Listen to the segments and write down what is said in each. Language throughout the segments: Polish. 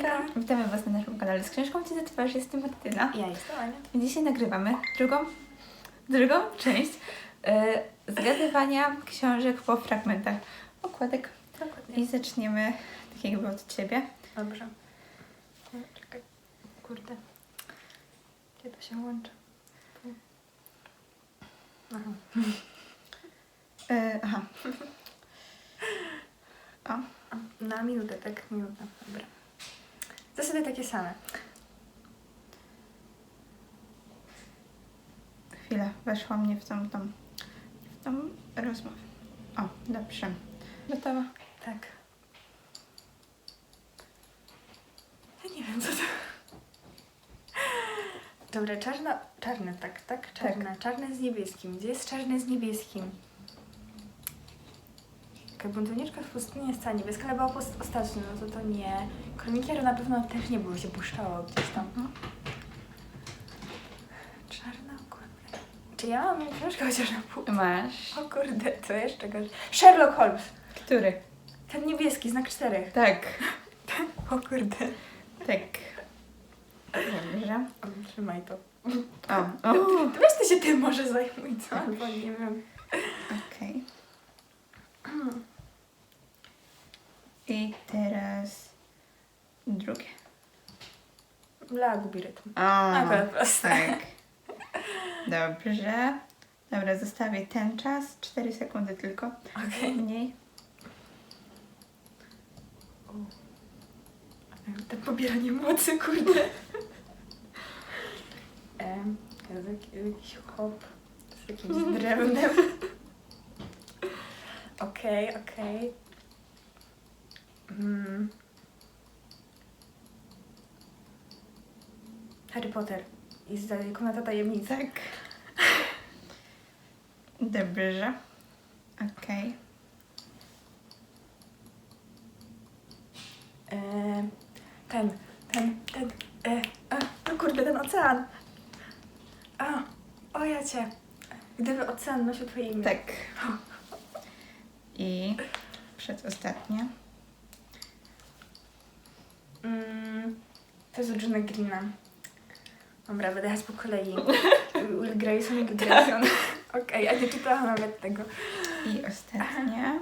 Hejka! Witamy Was na naszym kanale z książką Ci za twarz, jestem Martyna. Ja jestem Ania. Dzisiaj nagrywamy drugą, drugą część e, zgadywania książek po fragmentach okładek. Dokładnie. I zaczniemy tak jakby od Ciebie. Dobrze. Czekaj. Kurde. Gdzie to się łączy? Aha. E, aha. O, Na minutę, tak? Minuta. Dobra. Zasady takie same. chwila, weszła mnie w tą, tą, w tą rozmowę. O, dobrze. Gotowa? Tak. Ja nie wiem, co to... Dobra, czarno, czarne, tak, tak? Czarne. Czarne z niebieskim. Gdzie jest czarne z niebieskim? Taka buntowniczka w pustyni jest cała niebieska, ale była post- ostatnio, no to to nie. Kronikier na pewno też nie było, się puszczało gdzieś tam. Mhm. Czarna okładka. Czy ja mam książkę chociaż na pół? Masz. O kurde, co jeszcze gorzej? Sherlock Holmes. Który? Ten niebieski, znak czterech. Tak. O kurde. Tak. Dobrze. O, Trzymaj to. O, o. To weź ty się tym może zajmuj, co? Albo nie wiem. Okej. I teraz drugie. Bla, gubi rytm. O, Akurat proste. tak. Dobrze. Dobra, zostawię ten czas. 4 sekundy tylko. Okej. Mniej. To pobieranie mocy, kurde. Em, jak- Jakiś hop z jakimś drewnem. Okej, okej. Mm. Harry Potter i z komnata tajemnicy. Tak. Dobrze. Okej. E, ten, ten, ten, e, a, no kurde, ten ocean. A, o ja cię. Gdyby ocean nosił twoje imię. Tak. I przedostatnie. Mm, to jest od Johna Greena. Dobra, będę jechać po kolei. Will Grayson i Will Grayson. Okej, a nie czytałam nawet tego. I ostatnie.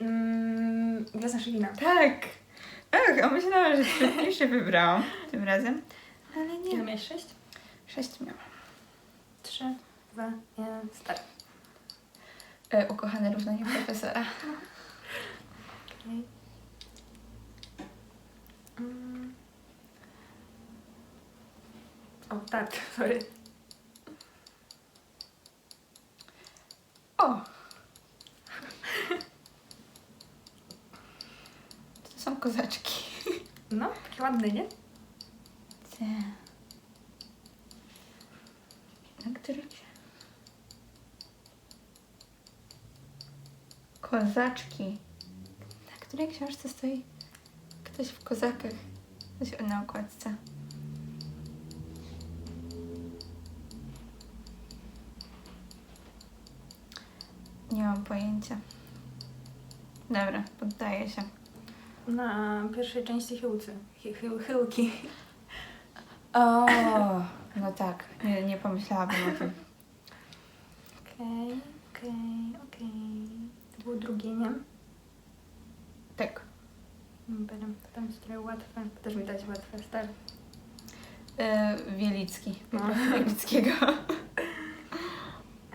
Mm, Gwiazda Szywina. Tak. Ach, a myślałam, że trudniejsze wybrałam tym razem. Ale Ile nie. miałeś? Sześć? Sześć miałam. Trzy, dwa, jeden, start. E, ukochane równanie profesora. O, tak, sorry. O! To są kozaczki. No, takie ładne, nie? Te. Których? Kozaczki. Na której książce stoi ktoś w kozakach? Coś na okładce. Nie mam pojęcia. Dobra, poddaję się. Na pierwszej części chyłcy. Chy, chy, chyłki. O, no tak, nie, nie pomyślałabym o tym. Okej, okej, okej. To było drugie, nie? Tak. Będę potem jest trochę łatwe. Też mi dać łatwe, start. E, Wielicki. No. Wielickiego.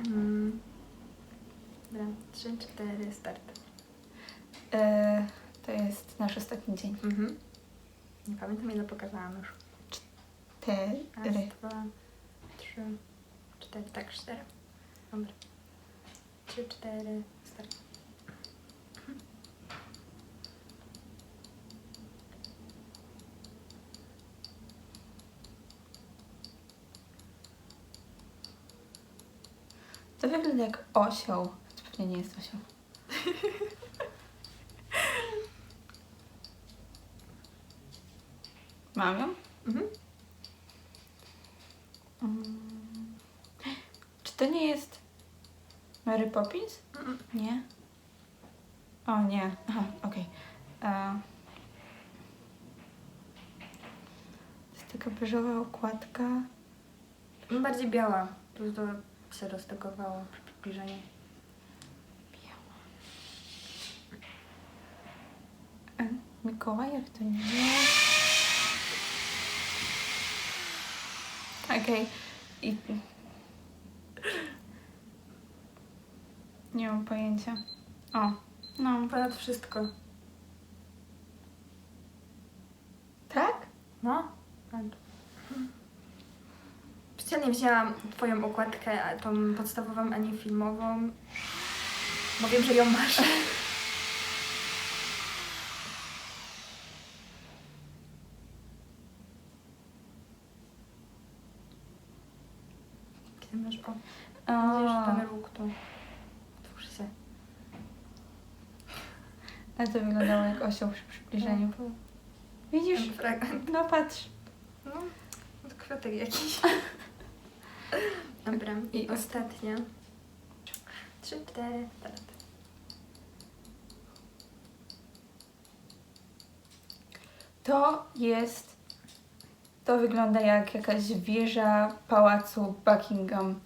Mm. Dobra, trzy, cztery, start. E, to jest nasz ostatni dzień. Mhm. Nie pamiętam ile pokazałam już. Raz, Cztery. dwa, trzy, cztery. Tak, cztery. Dobra. Trzy, cztery, start. To wygląda jak osioł. Nie, nie jest Osioł. Mam ją? Mhm. Mm. Czy to nie jest Mary Poppins? Mm. Nie. O nie. Aha, okej. E. Okay. Jest taka beżowa okładka. Bardziej biała, plus to się roztegowało przy przybliżeniu. Mikołajek to nie. Okej. I... Nie mam pojęcia. O, no. Ponad wszystko. Tak? No? Tak. Specjalnie wzięłam twoją okładkę, a tą podstawową, a nie filmową. Bo wiem, że ją masz. Kiedy masz o, wiesz, ten róg tu. Twórz się. A to wyglądało jak osioł przy przybliżeniu. No, tu. Widzisz? Ten fragment. No patrz. No, to kwiatek jakiś. Dobra, i ostatnia. Trzy, cztery, start. To jest. To wygląda jak jakaś wieża pałacu Buckingham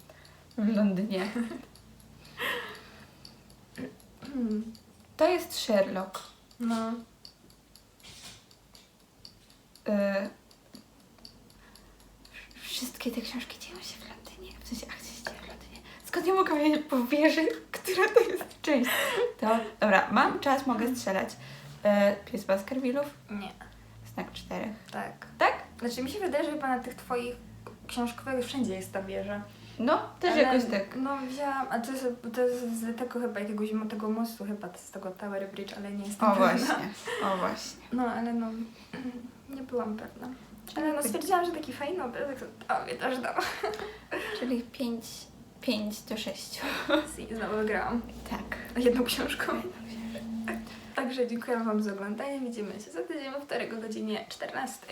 w Londynie. To jest Sherlock. No, Y... Wszystkie te książki dzieją się w Londynie. W sensie akcja się dzieje w Londynie. Skąd ja mogę wiedzieć po wieży, która to jest część? To, dobra, mam czas, mogę strzelać. Y... Pies Baskervillów, nie, znak czterech. tak. Tak? Znaczy mi się wydaje, że chyba na tych twoich książkowych wszędzie jest ta wieża. No, też Ale, jakoś tak. No wzięłam, a to jest, to jest z tego chyba jakiegoś tego mostu chyba, z tego Tower Bridge, ale nie jestem O pewna. właśnie, o właśnie. No, ale no, nie byłam pewna. Ale no stwierdziłam, że taki fajny obrazek, to mnie też dał. Czyli 5, 5 do 6. I znowu wygrałam Tak. jedną książką. Także dziękuję Wam za oglądanie. Widzimy się za tydzień o godzinie 14.